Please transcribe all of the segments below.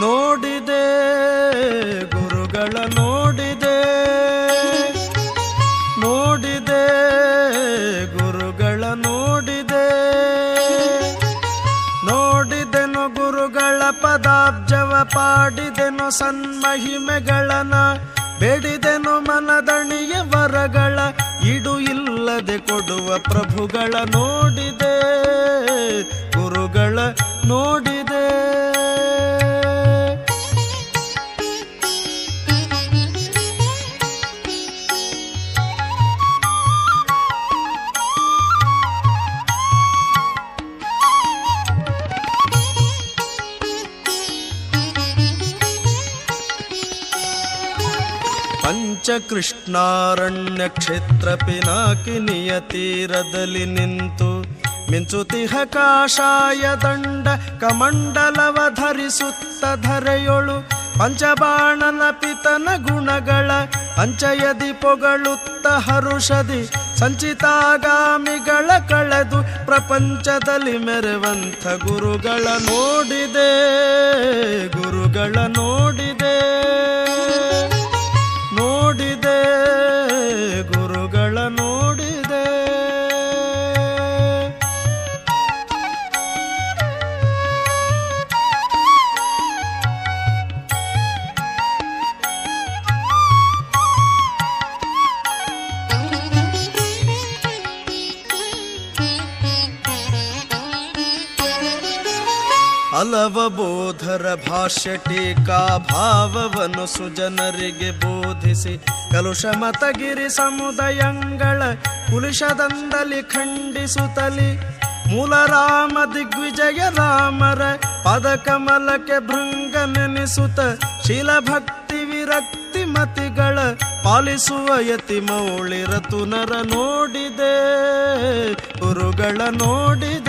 ನೋಡಿದೆ, ಗುರುಗಳ ನೋಡಿದೆ. ನೋಡಿದೆ, ಗುರುಗಳ ನೋಡಿದೆ. ನೋಡಿದೆನು ಗುರುಗಳ ಪದಾಬ್ಜವ, ಪಾಡಿದೆನು ಸನ್ಮಹಿಮೆಗಳನ, ಬೇಡಿದೆನು ಮನದಣಿಯ ವರಗಳ, ಇಡು ಇಲ್ಲದೆ ಕೊಡುವ ಪ್ರಭುಗಳ ನೋಡಿದೆ. ಪಂಚಕೃಷ್ಣಾರಣ್ಯ ಕ್ಷೇತ್ರ ಪಿನಾಕಿನಿಯ ತೀರದಲ್ಲಿ ನಿಂತು ಮಿಂಚುತಿಹ ಕಾಷಾಯ ದಂಡ ಕಮಂಡಲವ ಧರಿಸುತ್ತ ಧರೆಯೊಳು ಪಂಚಬಾಣನ ಪಿತನ ಗುಣಗಳ ಪಂಚಯದಿ ಪೊಗಳುತ್ತ ಹರುಷದಿ ಸಂಚಿತಾಗಾಮಿಗಳ ಕಳೆದು ಪ್ರಪಂಚದಲ್ಲಿ ಮೆರೆವಂಥ ಗುರುಗಳ ನೋಡಿದೆ ಗುರುಗಳ ನೋಡಿದೆ। ಹಲವ ಬೋಧರ ಭಾಷ್ಯ ಟೀಕಾ ಭಾವವನ್ನು ಸುಜನರಿಗೆ ಬೋಧಿಸಿ, ಕಲುಷ ಮತಗಿರಿ ಸಮುದಯಂಗಳ ಕುಲಿಶದಂದಲಿ ಖಂಡಿಸುತ್ತಲಿ. ಮೂಲ ರಾಮ ದಿಗ್ವಿಜಯ ರಾಮರ ಪದಕಮಲಕ್ಕೆ ಭೃಂಗ ನೆನೆಸುತ್ತ, ಶೀಲ ಭಕ್ತಿ ವಿರಕ್ತಿ ಮತಿಗಳ ಪಾಲಿಸುವ ಯತಿ ಮೌಳಿ ರತುನರ ನೋಡಿದೆ, ಗುರುಗಳ ನೋಡಿದೆ.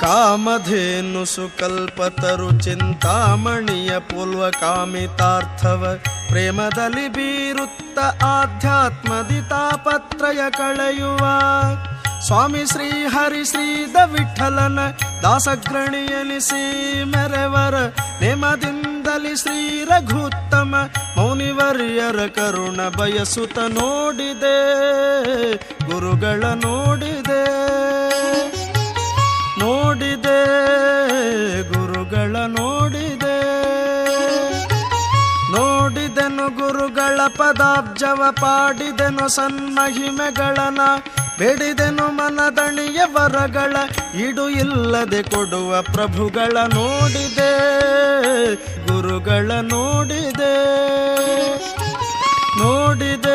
ಕಾಮಧೇನು ಸುಕಲ್ಪತರು ಚಿಂತಾಮಣಿಯ ಪೂರ್ವ ಕಾಮಿತಾರ್ಥವ ಪ್ರೇಮದಲ್ಲಿ ಬೀರುತ್ತ ಆಧ್ಯಾತ್ಮದಿ ತಾಪತ್ರಯ ಕಳೆಯುವ. ಸ್ವಾಮಿ ಶ್ರೀ ಹರಿ ಶ್ರೀದ ವಿಠಲನ ದಾಸಗ್ರಣಿಯನಿಸಿ ಮೆರೆವರ ನೇಮದಿಂದಲಿ ಶ್ರೀ ರಘುತ್ತಮ ಮೌನಿವರ್ಯರ ಕರುಣ ಬಯಸುತ್ತ ನೋಡಿದೆ, ಗುರುಗಳ ನೋಡಿದೆ ನೋಡಿದೆ. ಗುರುಗಳ ನೋಡಿದೆ. ನೋಡಿದೆನು ಗುರುಗಳ ಪದಾಬ್ಜವ ಪಾಡಿದೆನು ಸನ್ನಹಿಮೆಗಳನ ಬೆಡಿದೆನು ಮನದಣಿಯ ವರಗಳ ಇಡು ಇಲ್ಲದೆ ಕೊಡುವ ಪ್ರಭುಗಳ ನೋಡಿದೆ. ಗುರುಗಳ ನೋಡಿದೆ. ನೋಡಿದೆ